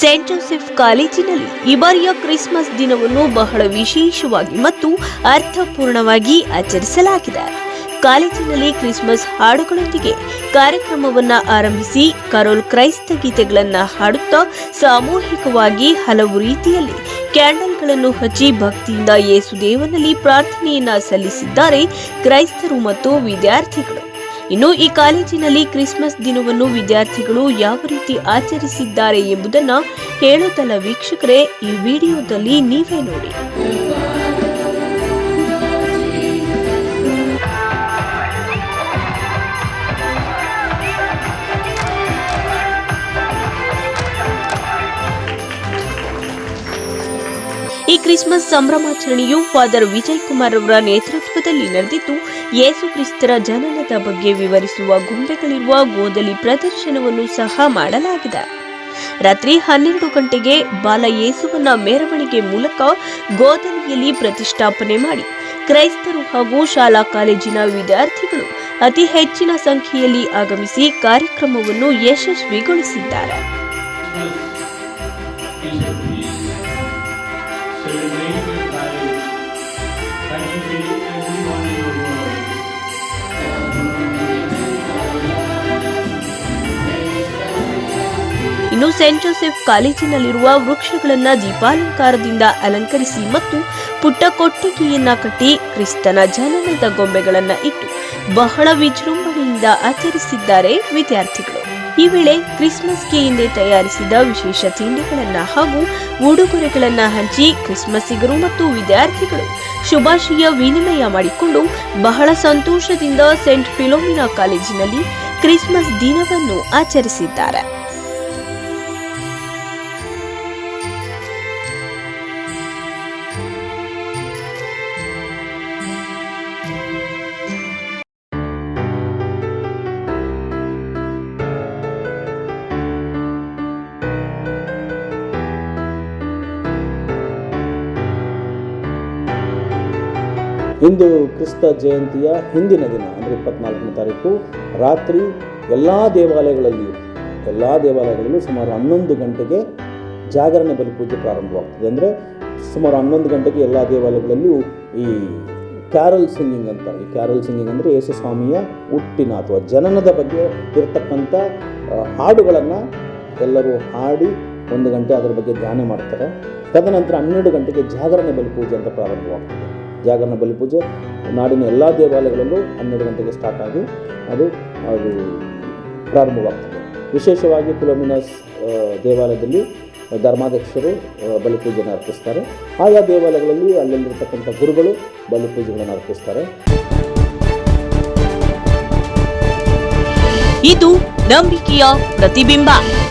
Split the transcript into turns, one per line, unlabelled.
Saint Joseph ಕಾಲೇಜಿನಲ್ಲಿ ಈ ಬಾರಿಯ ಕ್ರಿಸ್ಮಸ್ ದಿನವನ್ನು ಬಹಳ ವಿಶೇಷವಾಗಿ ಮತ್ತು ಅರ್ಥಪೂರ್ಣವಾಗಿ ಆಚರಿಸಲಾಗಿದೆ ಕಾಲೇಜಿನಲ್ಲಿ ಕ್ರಿಸ್ಮಸ್ ಹಾಡುಗಳೊಂದಿಗೆ ಕಾರ್ಯಕ್ರಮವನ್ನು ಆರಂಭಿಸಿ ಕರೋಲ್ ಕ್ರೈಸ್ತ ಗೀತೆಗಳನ್ನು ಹಾಡುತ್ತಾ ಸಾಮೂಹಿಕವಾಗಿ ಹಲವು ರೀತಿಯಲ್ಲಿ ಕ್ಯಾಂಡಲ್ಗಳನ್ನು ಹಚ್ಚಿ ಭಕ್ತಿಯಿಂದ ಯೇಸುದೇವನಲ್ಲಿ ಪ್ರಾರ್ಥನೆಯನ್ನ ಸಲ್ಲಿಸಿದ್ದಾರೆ ಕ್ರೈಸ್ತರು ಮತ್ತು ವಿದ್ಯಾರ್ಥಿಗಳು ಇನ್ನು ಈ ಕಾಲೇಜಿನಲ್ಲಿ ಕ್ರಿಸ್ಮಸ್ ದಿನವನ್ನು ವಿದ್ಯಾರ್ಥಿಗಳು ಯಾವ ರೀತಿ ಆಚರಿಸಿದ್ದಾರೆ ಎಂಬುದನ್ನು ಹೇಳುತ್ತಲ್ಲ ವೀಕ್ಷಕರೇ ಈ ವಿಡಿಯೋದಲ್ಲಿ ನೀವೇ ನೋಡಿ ಕ್ರಿಸ್ಮಸ್ ಸಂಭ್ರಮಾಚರಣೆಯು ಫಾದರ್ ವಿಜಯ್ ಕುಮಾರ್ ಅವರ ನೇತೃತ್ವದಲ್ಲಿ ನಡೆದಿದ್ದು ಯೇಸು ಕ್ರಿಸ್ತರ ಜನನದ ಬಗ್ಗೆ ವಿವರಿಸುವ ಗೊಂಬೆಗಳಿರುವ ಗೋದಲಿ ಪ್ರದರ್ಶನವನ್ನು ಸಹ ಮಾಡಲಾಗಿದೆ ರಾತ್ರಿ ಹನ್ನೆರಡು ಗಂಟೆಗೆ ಬಾಲ ಯೇಸುವನ್ನ ಮೆರವಣಿಗೆ ಮೂಲಕ ಗೋದಲಿಯಲ್ಲಿ ಪ್ರತಿಷ್ಠಾಪನೆ ಮಾಡಿ ಕ್ರೈಸ್ತರು ಹಾಗೂ ಶಾಲಾ ಕಾಲೇಜಿನ ವಿದ್ಯಾರ್ಥಿಗಳು ಅತಿ ಹೆಚ್ಚಿನ ಸಂಖ್ಯೆಯಲ್ಲಿ ಆಗಮಿಸಿ ಕಾರ್ಯಕ್ರಮವನ್ನು ಯಶಸ್ವಿಗೊಳಿಸಿದ್ದಾರೆ ಇನ್ನು ಸೆಂಟ್ ಜೋಸೆಫ್ ಕಾಲೇಜಿನಲ್ಲಿರುವ ವೃಕ್ಷಗಳನ್ನು ದೀಪಾಲಂಕಾರದಿಂದ ಅಲಂಕರಿಸಿ ಮತ್ತು ಪುಟ್ಟ ಕೊಟ್ಟಿಗೆಯನ್ನ ಕಟ್ಟಿ ಕ್ರಿಸ್ತನ ಜನನದ ಗೊಂಬೆಗಳನ್ನು ಇಟ್ಟು ಬಹಳ ವಿಜೃಂಭಣೆಯಿಂದ ಆಚರಿಸಿದ್ದಾರೆ ವಿದ್ಯಾರ್ಥಿಗಳು ಈ ವೇಳೆ ಕ್ರಿಸ್ಮಸ್ಗೆ ಹಿಂದೆ ತಯಾರಿಸಿದ ವಿಶೇಷ ತಿಂಡಿಗಳನ್ನು ಹಾಗೂ ಉಡುಗೊರೆಗಳನ್ನು ಹಂಚಿ ಕ್ರಿಸ್ಮಸ್ಸಿಗರು ಮತ್ತು ವಿದ್ಯಾರ್ಥಿಗಳು ಶುಭಾಶಯ ವಿನಿಮಯ ಮಾಡಿಕೊಂಡು ಬಹಳ ಸಂತೋಷದಿಂದ ಸೆಂಟ್ ಫಿಲೋಮಿನಾ ಕಾಲೇಜಿನಲ್ಲಿ ಕ್ರಿಸ್ಮಸ್ ದಿನವನ್ನು ಆಚರಿಸಿದ್ದಾರೆ
ಇಂದು ಕ್ರಿಸ್ತ ಜಯಂತಿಯ ಹಿಂದಿನ ದಿನ ಅಂದರೆ ಇಪ್ಪತ್ನಾಲ್ಕನೇ ತಾರೀಕು ರಾತ್ರಿ ಎಲ್ಲ ದೇವಾಲಯಗಳಲ್ಲಿಯೂ ಎಲ್ಲ ದೇವಾಲಯಗಳಲ್ಲೂ ಸುಮಾರು ಹನ್ನೊಂದು ಗಂಟೆಗೆ ಜಾಗರಣೆ ಬಲಿ ಪೂಜೆ ಪ್ರಾರಂಭವಾಗ್ತದೆ ಅಂದರೆ ಸುಮಾರು ಹನ್ನೊಂದು ಗಂಟೆಗೆ ಎಲ್ಲ ದೇವಾಲಯಗಳಲ್ಲಿಯೂ ಈ ಕ್ಯಾರಲ್ ಸಿಂಗಿಂಗ್ ಅಂತ ಈ ಕ್ಯಾರಲ್ ಸಿಂಗಿಂಗ್ ಅಂದರೆ ಸ್ವಾಮಿಯ ಹುಟ್ಟಿನ ಅಥವಾ ಜನನದ ಬಗ್ಗೆ ಇರತಕ್ಕಂಥ ಹಾಡುಗಳನ್ನು ಎಲ್ಲರೂ ಹಾಡಿ ಒಂದು ಗಂಟೆ ಅದರ ಬಗ್ಗೆ ಧ್ಯಾನ ಮಾಡ್ತಾರೆ ತದನಂತರ ಹನ್ನೆರಡು ಗಂಟೆಗೆ ಜಾಗರಣೆ ಬಲಿ ಪೂಜೆ ಅಂತ ಪ್ರಾರಂಭವಾಗ್ತದೆ ಜಾಗರಣ ಬಲಿಪೂಜೆ ನಾಡಿನ ಎಲ್ಲ ದೇವಾಲಯಗಳಲ್ಲೂ ಹನ್ನೆರಡು ಗಂಟೆಗೆ ಸ್ಟಾರ್ಟ್ ಆಗಿ ಅದು ಅದು ಪ್ರಾರಂಭವಾಗ್ತದೆ ವಿಶೇಷವಾಗಿ ಫಿಲೋಮಿನಸ್ ದೇವಾಲಯದಲ್ಲಿ ಧರ್ಮಾಧ್ಯಕ್ಷರು ಬಲಿಪೂಜೆಯನ್ನು ಅರ್ಪಿಸ್ತಾರೆ ಆಯಾ ದೇವಾಲಯಗಳಲ್ಲಿ ಅಲ್ಲಲ್ಲಿರ್ತಕ್ಕಂಥ ಗುರುಗಳು ಬಲಿಪೂಜೆಗಳನ್ನು ಅರ್ಪಿಸ್ತಾರೆ ಇದು ನಂಬಿಕೆಯ ಪ್ರತಿಬಿಂಬ